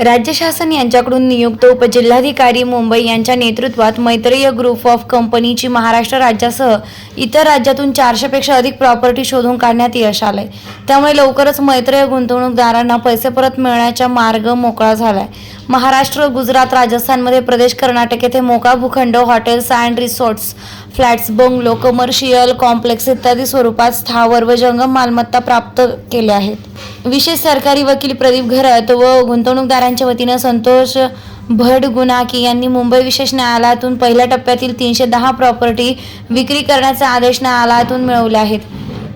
राज्य शासन यांच्याकडून नियुक्त उपजिल्हाधिकारी मुंबई यांच्या नेतृत्वात मैत्रेय ग्रुप ऑफ कंपनीची महाराष्ट्र राज्यासह इतर राज्यातून चारशेपेक्षा अधिक प्रॉपर्टी शोधून काढण्यात यश आलंय. त्यामुळे लवकरच मैत्रेय गुंतवणूकदारांना पैसे परत मिळण्याचा मार्ग मोकळा झालाय. महाराष्ट्र गुजरात राजस्थानमध्ये प्रदेश कर्नाटक येथे मोका भूखंड hotels and resorts flats bungalow commercial complex इत्यादी स्वरूपात स्थावर व जंगम मालमत्ता प्राप्त केल्या आहेत. विशेष सरकारी वकील प्रदीप घरत व गुंतवणूकदारांच्या वतीनं संतोष भट गुनाकी यांनी मुंबई विशेष न्यायालयातून पहिल्या टप्प्यातील तीनशे दहा प्रॉपर्टी विक्री करण्याचा आदेश न्यायालयातून मिळवले आहेत.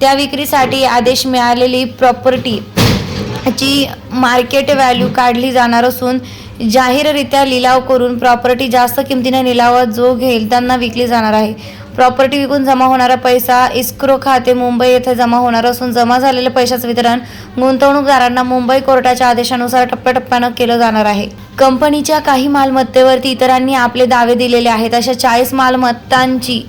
त्या विक्रीसाठी आदेश मिळालेली प्रॉपर्टी ची मार्केट व्हॅल्यू काढली जाणार असून जाहीररित्या लिलाव करून प्रॉपर्टी जास्त किमतीने लिलावात जो घेईल त्यांना विकली जाणार आहे. प्रॉपर्टी विकून जमा होणारा पैसा इस्क्रो खाते मुंबई येथे जमा होणार असून जमा झालेल्या पैशाचं वितरण गुंतवणूकदारांना मुंबई कोर्टाच्या आदेशानुसार टप्प्याटप्प्यानं केलं जाणार आहे. कंपनीच्या काही मालमत्तेवरती इतरांनी आपले दावे दिलेले आहेत अशा चाळीस मालमत्तांची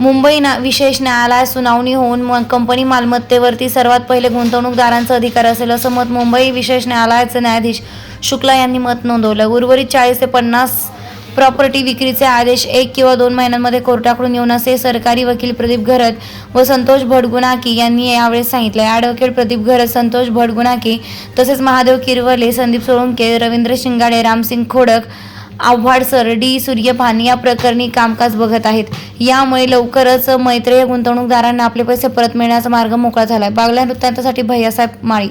मुंबई ना विशेष न्यायालयात सुनावणी होऊन म- कंपनी मालमत्तेवरती सर्वात पहिले गुंतवणूकदारांचा अधिकार असेल असं मत मुंबई विशेष न्यायालयाचे न्यायाधीश शुक्ला यांनी मत नोंदवलं. उर्वरित चाळीस ते पन्नास प्रॉपर्टी विक्रीचे आदेश एक किंवा दोन महिन्यांमध्ये कोर्टाकडून येऊन असे सरकारी वकील प्रदीप घरत व संतोष भटगुणाकी यांनी यावेळी सांगितले. ॲडव्होकेट प्रदीप घरत संतोष भटगुणाकी तसेच महादेव किरवले संदीप सोळंके रवींद्र शिंगाडे रामसिंग खोडक आव्हाड सर डी सूर्यपान या प्रकरणी कामकाज बघत आहेत. यामुळे लवकरच मैत्रेय गुंतवणूकदारांना आपले पैसे परत मिळण्याचा मार्ग मोकळा झालाय. बागल्या वृत्तांतासाठी भैयासाहेब माळी.